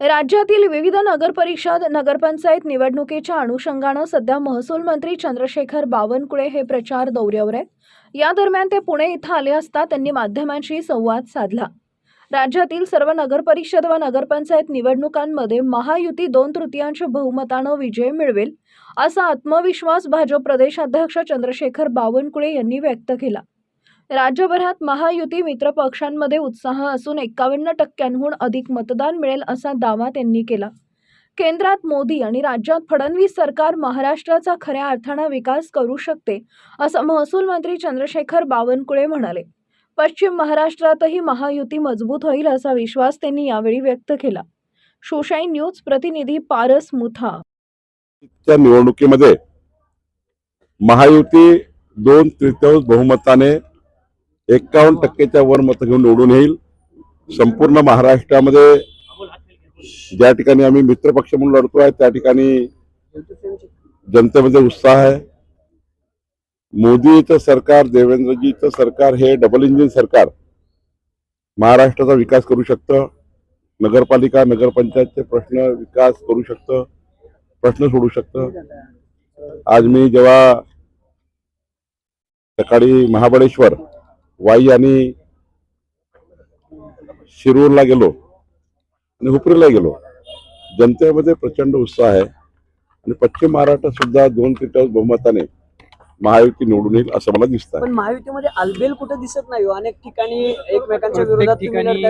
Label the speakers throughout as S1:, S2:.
S1: राज्यातील विविध नगरपरिषद नगरपंचायत निवडणुकीच्या अनुषंगानं सध्या महसूल मंत्री चंद्रशेखर बावनकुळे हे प्रचार दौऱ्यावर आहेत. या दरम्यान ते पुणे इथं आले असता त्यांनी माध्यमांशी संवाद साधला. राज्यातील सर्व नगरपरिषद व नगरपंचायत निवडणुकांमध्ये महायुती दोन तृतीयांश बहुमतानं विजय मिळवेल असा आत्मविश्वास भाजप प्रदेशाध्यक्ष चंद्रशेखर बावनकुळे यांनी व्यक्त केला. राज्यभरात महायुती मित्र पक्षांमध्ये उत्साह असून एक्कावन्न टक्क्यांहून अधिक मतदान मिळेल असा दावा त्यांनी केला. केंद्रात मोदी आणि राज्यात फडणवीस सरकार महाराष्ट्राचा खऱ्या अर्थानं विकास करू शकते असं महसूल मंत्री चंद्रशेखर बावनकुळे म्हणाले. पश्चिम महाराष्ट्रातही महायुती मजबूत होईल असा विश्वास त्यांनी यावेळी व्यक्त केला. शोशाई न्यूज प्रतिनिधी पारस मुथा.
S2: त्या निवडणुकीमध्ये महायुती दोन तृतीयांश बहुमताने एक्कावन्न टक्केच्या वर मत घेऊन निवडून येईल. संपूर्ण महाराष्ट्रामध्ये ज्या ठिकाणी आम्ही मित्रपक्ष म्हणून लढतो आहे त्या ठिकाणी जनतेमध्ये उत्साह आहे. मोदीचं सरकार देवेंद्रजीचं सरकार हे डबल इंजिन सरकार महाराष्ट्राचा विकास करू शकतं. नगरपालिका नगरपंचायतचे प्रश्न विकास करू शकतं. प्रश्न सोडू शकतं. आज मी जेव्हा सकाळी महाबळेश्वर वाई आणि शिरूरला गेलो आणि हुपरीला गेलो. जनतेमध्ये प्रचंड उत्साह आहे. आणि पश्चिम महाराष्ट्रात सुद्धा दोन तृतीयांश बहुमताने महायुती निवडून येईल असं मला दिसत आहे
S3: पण महायुतीमध्ये अलबेल कुठे दिसत नाही हो. अनेक ठिकाणी एकमेकांच्या विरोधात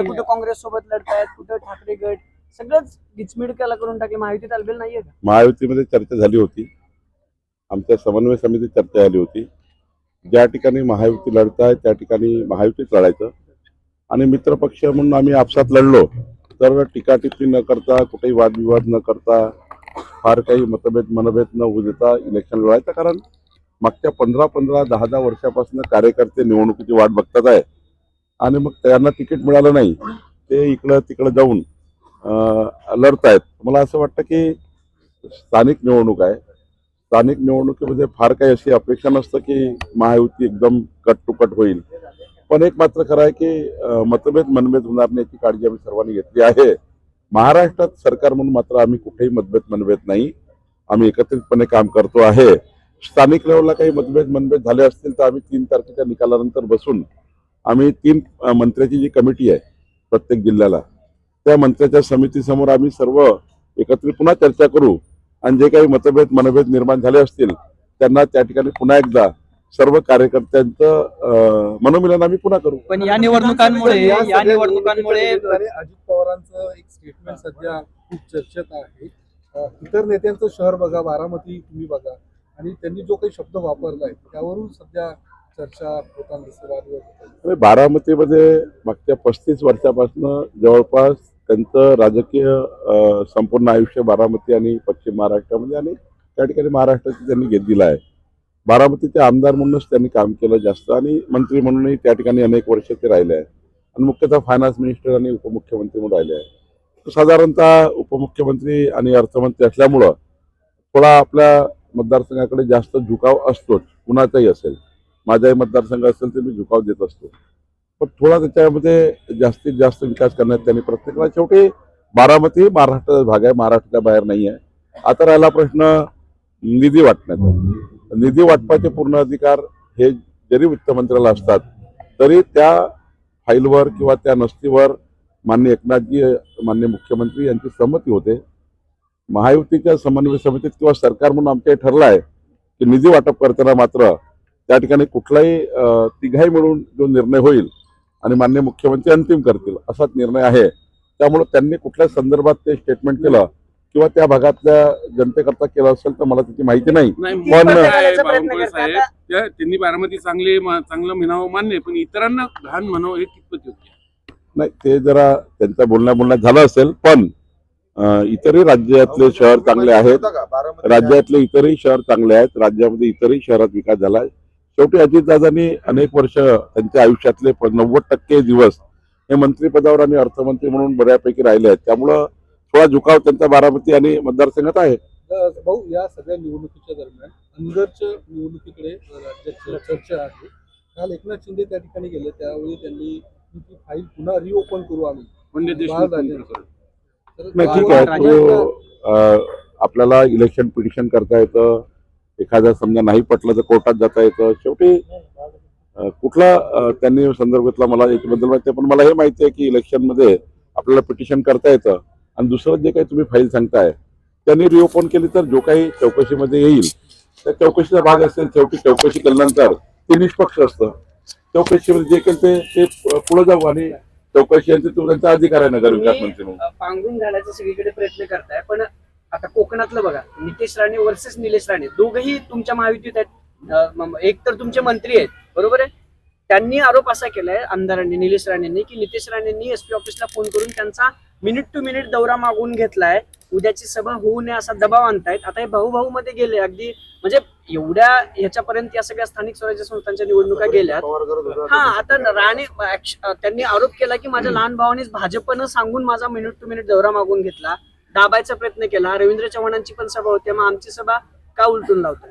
S3: कुठे काँग्रेस सोबत लढतायत कुठे ठाकरे गट. सगळंच गिचमिड केला करून टाकले. महायुतीत अलबेल नाहीये
S2: महायुतीमध्ये चर्चा झाली होती. आमच्या समन्वय समितीत चर्चा झाली होती. ज्या ठिकाणी महायुती लढत आहे त्या ठिकाणी महायुतीच लढायचं. आणि मित्रपक्ष म्हणून आम्ही आपसात लढलो. तर टीकाटिपी न करता कुठेही वादविवाद न करता फार काही मतभेद मनभेद न होऊ देता इलेक्शन लढायचं. कारण मागच्या पंधरा पंधरा दहा दहा वर्षापासून कार्यकर्ते निवडणुकीची वाट बघतात आहे. आणि मग त्यांना तिकीट मिळालं नाही. ते इकडं तिकडं जाऊन लढत आहेत मला असं वाटतं की स्थानिक निवडणूक आहे. स्थानिक निवडणुकीमध्ये फार काही अशी अपेक्षा नसतं की महायुती एकदम कट टू कट होईल. पण एक मात्र खरं आहे की मतभेद मनभेद होणार नाही याची काळजी आम्ही सर्वांनी घेतली आहे. महाराष्ट्रात सरकार म्हणून मात्र आम्ही कुठेही मतभेद मनभेद नाही. आम्ही एकत्रितपणे काम करतो आहे. स्थानिक लेवलला काही मतभेद मनभेद झाले असतील तर आम्ही तीन तारखेच्या निकालानंतर बसून आम्ही तीन मंत्र्याची जी कमिटी आहे प्रत्येक जिल्ह्याला त्या मंत्र्याच्या समितीसमोर आम्ही सर्व एकत्रित पुन्हा चर्चा करू. आणि जे काही मतभेद मनभेद निर्माण झाले असतील त्यांना त्या ठिकाणी पुन्हा एकदा सर्व कार्यकर्त्यांचं मनोमिलन आम्ही पुन्हा करू.
S4: पण या निवडणुकांमुळे
S5: या
S4: निवडणुकांमुळे
S5: अजित पवारांचं एक स्टेटमेंट सध्या खूप चर्चेत आहे. इतर नेत्यांचं शहर बघा बारामती तुम्ही बघा आणि त्यांनी जो काही शब्द वापरलाय त्यावरून सध्या चर्चा होताना दिसते
S2: बारामतीमध्ये मागच्या पस्तीस वर्षापासून जवळपास त्यांचं राजकीय संपूर्ण आयुष्य बारामती आणि पश्चिम महाराष्ट्रामध्ये आणि त्या ठिकाणी महाराष्ट्राची त्यांनी घेतलेला आहे. बारामतीचे आमदार म्हणूनच त्यांनी काम केलं जास्त आणि मंत्री म्हणूनही त्या ठिकाणी अनेक वर्ष ते राहिले आहे आणि मुख्यतः फायनान्स मिनिस्टर आणि उपमुख्यमंत्री म्हणून राहिले आहे साधारणतः उपमुख्यमंत्री आणि अर्थमंत्री असल्यामुळं थोडा आपल्या मतदारसंघाकडे जास्त झुकाव असतोच कुणाचाही असेल. माझाही मतदारसंघ असेल तर मी झुकाव देत असतो. पण थोडा त्याच्यामध्ये जास्तीत जास्त विकास करण्यात त्यांनी प्रत्येकाला शेवटी बारामती महाराष्ट्राचा भाग आहे महाराष्ट्राच्या बाहेर नाही आहे. आता राहिला प्रश्न निधी वाटण्याचा निधी वाटपाचे पूर्ण अधिकार हे जरी वित्तमंत्र्याला असतात तरी त्या फाईलवर किंवा त्या नस्तीवर मान्य एकनाथजी मान्य मुख्यमंत्री यांची संमती होते. महायुतीच्या समन्वय समितीत किंवा सरकार म्हणून आमच्या ठरलं आहे की निधी वाटप करताना मात्र त्या ठिकाणी कुठलाही तिघाई तिघाही मिळून जो निर्णय होईल आणि मान्य मुख्यमंत्री अंतिम करतील असाच निर्णय आहे. त्यामुळे त्यांनी कुठल्या संदर्भात ते स्टेटमेंट केलं किंवा त्या भागातल्या जनतेकरता केलं असेल तर मला त्याची माहिती नाही. पण-
S4: त्यांनी बारामती चांगले चांगलं म्हणावं मान्य पण इतरांना घाण म्हणावं हे कितपत योग्य
S2: नाही ते जरा त्यांच्या बोलण्या बोलण्यात झालं असेल पण इतरही राज्यातले शहर चांगले आहेत. राज्यातले इतरही शहर चांगले आहेत. राज्यामध्ये इतरही शहरात विकास झाला आहे. शेवटी अजितदादांनी अनेक वर्ष त्यांच्या आयुष्यातले नव्वद टक्के दिवस हे मंत्रिपदावर आणि अर्थमंत्री म्हणून बऱ्यापैकी राहिले आहेत. त्यामुळं थोडा झुकाव त्यांचा बारामती आणि मतदारसंघात आहे.
S5: तर भाऊ या सगळ्या निवडणुकीच्या दरम्यान अंदरच्या निवडणुकीकडे राज्यात चर्चा आहे. काल एकनाथ शिंदे त्या ठिकाणी गेले त्यावेळी त्यांनी फाईल पुन्हा रिओपन करू आम्ही.
S4: म्हणजे
S2: ठीक आहे. आपल्याला इलेक्शन पिटिशन करता येतं. एखादा समजा नाही पटलं तर कोर्टात जाता येतं. शेवटी कुठला त्यांनी संदर्भ घेतला मला याच्याबद्दल माहिती पण मला हे माहिती आहे की इलेक्शनमध्ये आपल्याला पिटिशन करता येतं. आणि दुसरं जे काही तुम्ही फाईल सांगताय त्यांनी रिओपन केली तर जो काही चौकशीमध्ये येईल त्या चौकशीचा भाग असेल. शेवटी चौकशी केल्यानंतर ते निष्पक्ष असतं. चौकशीमध्ये जे काही ते पुढे जाऊ आणि चौकशी यांचे त्यांचा अधिकार आहे नगर विकास मंत्री म्हणून
S3: पांघरून घालायचा सगळीकडे प्रयत्न करताय. पण आता कोकणातलं बघा नितेश राणे वर्सेस निलेश राणे दोघही तुमच्या महायुतीत आहेत. एक तर तुमचे मंत्री आहेत बरोबर आहे? त्यांनी आरोप असा केलाय आमदारांनी निलेश राणेंनी की नितेश राणेंनी एसपी ऑफिसला फोन करून त्यांचा मिनिट टू मिनिट दौरा मागून घेतलाय. उद्याची सभा होऊ नये असा दबाव आणतायत. आता हे भाऊ भाऊ मध्ये गेले अगदी म्हणजे एवढ्या ह्याच्यापर्यंत या सगळ्या स्थानिक स्वराज्य संस्थांच्या निवडणुका गेल्या हा आता राणे त्यांनी आरोप केला की माझ्या लहान भावानेच भाजपनं सांगून माझा मिनिट टू मिनिट दौरा मागून घेतला. दाबायचा प्रयत्न केला. रवींद्र चव्हाणांची पण सभा होती. मग आमची सभा का उलटून लावतोय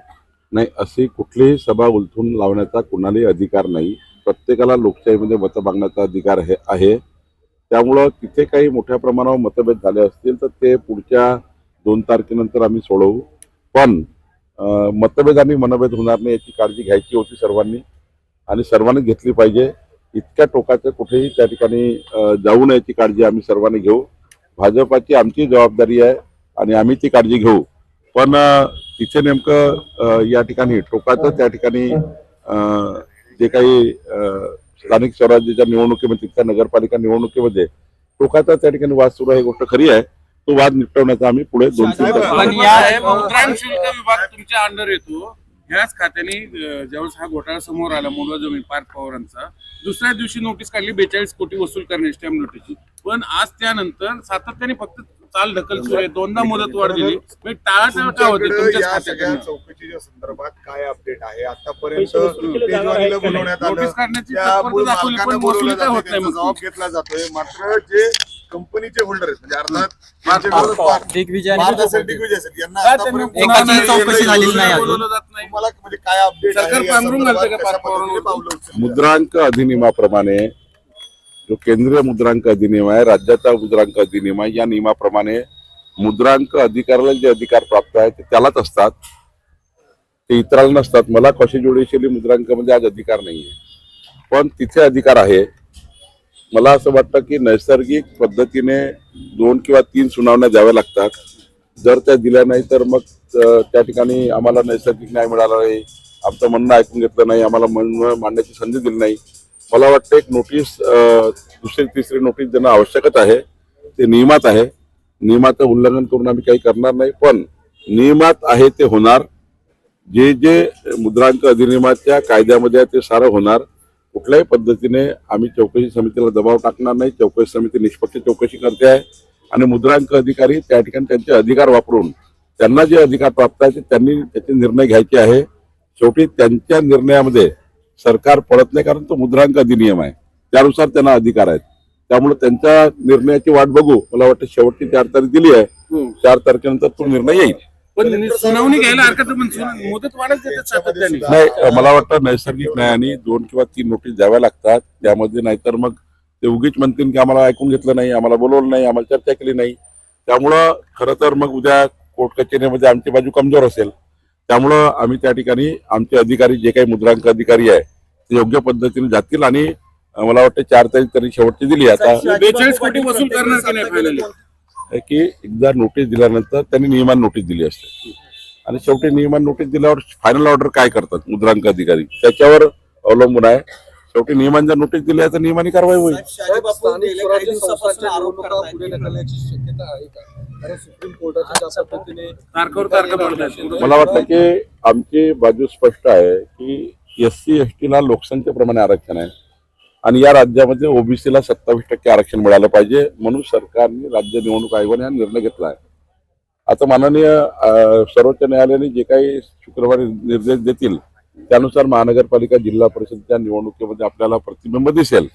S2: नाही अशी कुठलीही सभा उलथून लावण्याचा कुणालाही अधिकार नाही. प्रत्येकाला लोकशाहीमध्ये मतं मागण्याचा अधिकार हे आहे. त्यामुळं तिथे काही मोठ्या प्रमाणावर मतभेद झाले असतील तर ते पुढच्या दोन तारखेनंतर आम्ही सोडवू. पण मतभेद आणि मनभेद होणार नाही याची काळजी घ्यायची होती सर्वांनी आणि सर्वांनी घेतली पाहिजे. इतक्या टोकाचं कुठेही त्या ठिकाणी जाऊ नये याची काळजी आम्ही सर्वांनी घेऊ. भाजपाची आमची जबाबदारी आहे आणि आम्ही ती काळजी घेऊ. पण तिथे नेमकं या ठिकाणी टोकाचं त्या ठिकाणी जे काही स्थानिक स्वराज्याच्या निवडणुकीमध्ये तिथल्या नगरपालिका निवडणुकीमध्ये टोकाचा त्या ठिकाणी वाद सुरू आहे ही गोष्ट खरी आहे. तो वाद निपटवण्याचा आम्ही पुढे दोन तीन
S4: विभाग तुमच्या अंडर येतो. ह्याच खात्याने ज्यावेळेस हा घोटाळा समोर आला मुलगा जमीन पार्थ पवारांचा दुसऱ्या दिवशी नोटीस काढली बेचाळीस कोटी वसूल करण्याची स्टॅम्प नोटीसची. पण आज त्यानंतर सातत्याने फक्त चाल ढकल सुरू आहे. दोनदा मुदत वाढ दिली म्हणजे टाळाटाळ का होते?
S6: तुमच्याकडे या सगळ्या
S4: खात्याकडनं
S6: चौकशीच्या संदर्भात काय अपडेट आहे? आतापर्यंत
S3: केले
S6: तेजवानीला? बोलवण्यात आलं.
S4: नोटीस काढण्याची तत्परता दाखवली
S6: मालकांना
S4: पण
S6: बोलवलं
S4: काय होत
S6: जाते
S4: नाही
S6: त्यांचा
S4: मग?
S6: जबाब घेतला जातोय. मात्र जे कंपनीचे होल्डर आहेत म्हणजे अर्थात
S4: पार्थ
S6: त्यांचे
S4: पवार.
S6: विरोधक पार्थ-
S7: दिग्विजय
S6: पार्थ असेल, दिग्विजय असेल, यांना
S4: काय त्यांना
S6: आतापर्यंत
S4: पुन्हा
S7: एकाची
S4: नाही-
S7: चौकशी झालेली नाही. अजून.
S4: बोलवलं जात नाही
S6: तुम्हाला म्हणजे काय अपडेट
S4: सरकार पांघरून का?
S2: मुद्रांक अधिनियमाप्रमाणे जो केंद्रीय मुद्रांक अधिनियम आहे राज्याचा मुद्रांक अधिनियम आहे या नियमाप्रमाणे मुद्रांक अधिकाराला जे अधिकार प्राप्त आहे ते त्यालाच असतात. ते इतरांना नसतात. मला कशी ज्युडिशियली मुद्रांकामध्ये म्हणजे आज अधिकार नाहीये. पण तिथे अधिकार आहे. मला असं वाटतं की नैसर्गिक पद्धतीने दोन किंवा तीन सुनावण्या द्याव्या लागतात. जर त्या दिल्या नाही तर मग त्या ठिकाणी आम्हाला नैसर्गिक न्याय मिळाला नाही. आमचं म्हणणं ऐकून घेतलं नाही. आम्हाला म्हणणं मांडण्याची संधी दिली नाही. मला वाटतं एक नोटीस दुसरी तिसरी नोटीस देणं आवश्यकच आहे. ते नियमात आहे. नियमाचं उल्लंघन करून आम्ही काही करणार नाही पण नियमात आहे ते होणार. जे जे मुद्रांक अधिनियमाच्या कायद्यामध्ये आहे ते सारं होणार. कुठल्याही पद्धतीने आम्ही चौकशी समितीला दबाव टाकणार नाही. चौकशी समिती निष्पक्ष चौकशी करते आहे. आणि मुद्रांक अधिकारी त्या ठिकाणी त्यांचे अधिकार वापरून त्यांना जे अधिकार प्राप्त आहे ते त्यांनी त्याचे निर्णय घ्यायचे आहे. शेवटी त्यांच्या निर्णयामध्ये सरकार पडत नाही कारण तो मुद्रांक अधिनियम आहे. त्यानुसार त्यांना अधिकार आहेत. त्यामुळे त्यांच्या निर्णयाची वाट बघू. मला वाटतं शेवटची चार तारीख दिली आहे.
S4: हो.
S2: चार तारखेनंतर तो निर्णय येईल.
S4: पण सुनावणी घ्यायला हरकत मुदत
S2: नाही मला वाटतं नैसर्गिक न्यायाने दोन किंवा तीन नोटीस द्याव्या लागतात. त्यामध्ये नाहीतर मग ते उगीच म्हणतील की आम्हाला ऐकून घेतलं नाही आम्हाला बोलवलं नाही आम्हाला चर्चा केली नाही. त्यामुळं खरं तर मग उद्या कोर्ट कचेरीमध्ये आमची बाजू कमजोर असेल. त्यामुळं आम्ही त्या ठिकाणी आमचे अधिकारी जे काही मुद्रांक अधिकारी आहे ते योग्य पद्धतीने जातील आणि मला वाटतं चार तारीख तरी शेवटची दिली आता
S4: बेचाळीस कोटी वसूल करणार की नाही फायनली.
S2: आहे की एकदा नोटीस दिल्यानंतर त्यांनी नियमान नोटीस दिली असते. आणि शेवटी नियमान नोटीस दिल्यावर फायनल ऑर्डर काय करतात मुद्रांक अधिकारी? त्याच्यावर अवलंबून आहे. शेवटी नियमांच्या नोटीस दिल्या तर नियमानी कारवाई होईल. मला वाटतं की आमची बाजू स्पष्ट आहे की एस सी एस टीला लोकसंख्येप्रमाणे आरक्षण आहे. आणि या राज्यामध्ये ओबीसीला सत्तावीस टक्के आरक्षण मिळालं पाहिजे म्हणून सरकारने राज्य निवडणूक आयोगाने हा निर्णय घेतला आहे. आता माननीय सर्वोच्च न्यायालयाने जे काही शुक्रवारी निर्देश देतील त्यानुसार महानगरपालिका जिल्हा परिषदेच्या निवडणुकीमध्ये आपल्याला प्रतिबिंब दिसेल.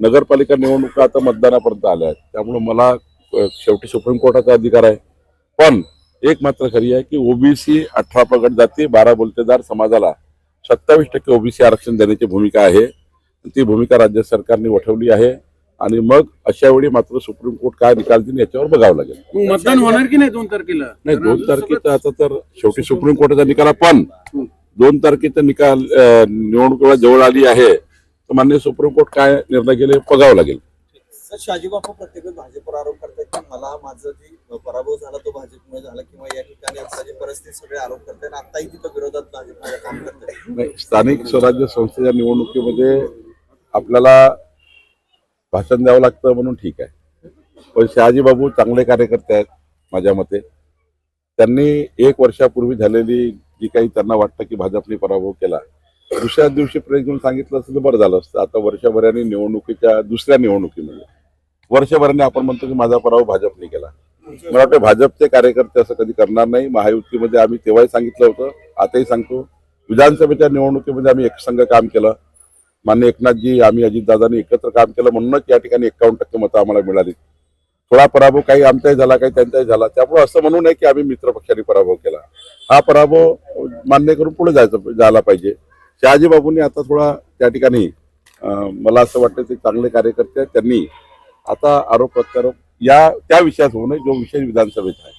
S2: नगरपालिका निवडणुका आता मतदानापर्यंत आल्या आहेत. त्यामुळे मला शेवटी सुप्रीम कोर्टाचा अधिकार आहे. पण एक मात्र खरी आहे की ओबीसी अठरा पगड जाती बारा बोलतेदार समाजाला सत्तावीस टक्के ओबीसी आरक्षण देण्याची भूमिका आहे. ती भूमिका राज्य सरकारने वठवली आहे. आणि मग अशा वेळी मात्र सुप्रीम कोर्ट काय निकाल देईल याच्यावर बघावं लागेल.
S4: मतदान होणार की नाही दोन तारखेला?
S2: नाही दोन तारखेचा आता तर शेवटी सुप्रीम कोर्टाचा निकाल पण दोन तारखेचा निकाल निवडणुकीला जवळ आली आहे तर मान्य सुप्रीम कोर्ट काय निर्णय गेले बघावं लागेल.
S7: शहाजी बापू प्रत्येकच भाजपवर आरोप करतात की मला माझा जी पराभव झाला तो भाजपमुळे झाला किंवा या ठिकाणी आता जी परिस्थिती सगळे आरोप करतात आताही तिथं विरोधात भाजप माझं काम करतात
S2: नाही स्थानिक स्वराज्य संस्थेच्या निवडणुकीमध्ये आपल्याला भाषण द्यावं लागतं म्हणून ठीक आहे. पण शहाजी बाबू चांगले कार्यकर्ते आहेत माझ्या मते. त्यांनी एक वर्षापूर्वी झालेली जी काही त्यांना वाटतं की भाजपने पराभव केला. दुसऱ्या दिवशी प्रेस घेऊन सांगितलं असतं तर बरं झालं असतं. आता वर्षभराने निवडणुकीच्या दुसऱ्या निवडणुकीमध्ये वर्षभराने आपण म्हणतो की माझा पराभव भाजपने केला. मला वाटतं भाजपचे कार्यकर्ते असं कधी करणार नाही. महायुतीमध्ये आम्ही तेव्हाही सांगितलं होतं आताही सांगतो. विधानसभेच्या निवडणुकीमध्ये आम्ही एकसंघ काम केलं. मान्य एकनाथजी आम्ही अजितदादांनी एकत्र काम केलं. म्हणूनच या ठिकाणी एक्कावन्न टक्के मतं आम्हाला मिळाली. थोडा पराभव काही आमचाही झाला काही त्यांचाही झाला. त्यामुळे असं म्हणू नये की आम्ही मित्र पक्षाने पराभव केला. हा पराभव मान्य करून पुढे जायचं जायला पाहिजे. शहाजी बाबूंनी आता थोडा त्या ठिकाणी मला असं वाटतं ते चांगले कार्यकर्ते आहेत. त्यांनी आता आरोप प्रत्यारोप या त्या विषयात होऊ नये जो विषय विधानसभेचा आहे.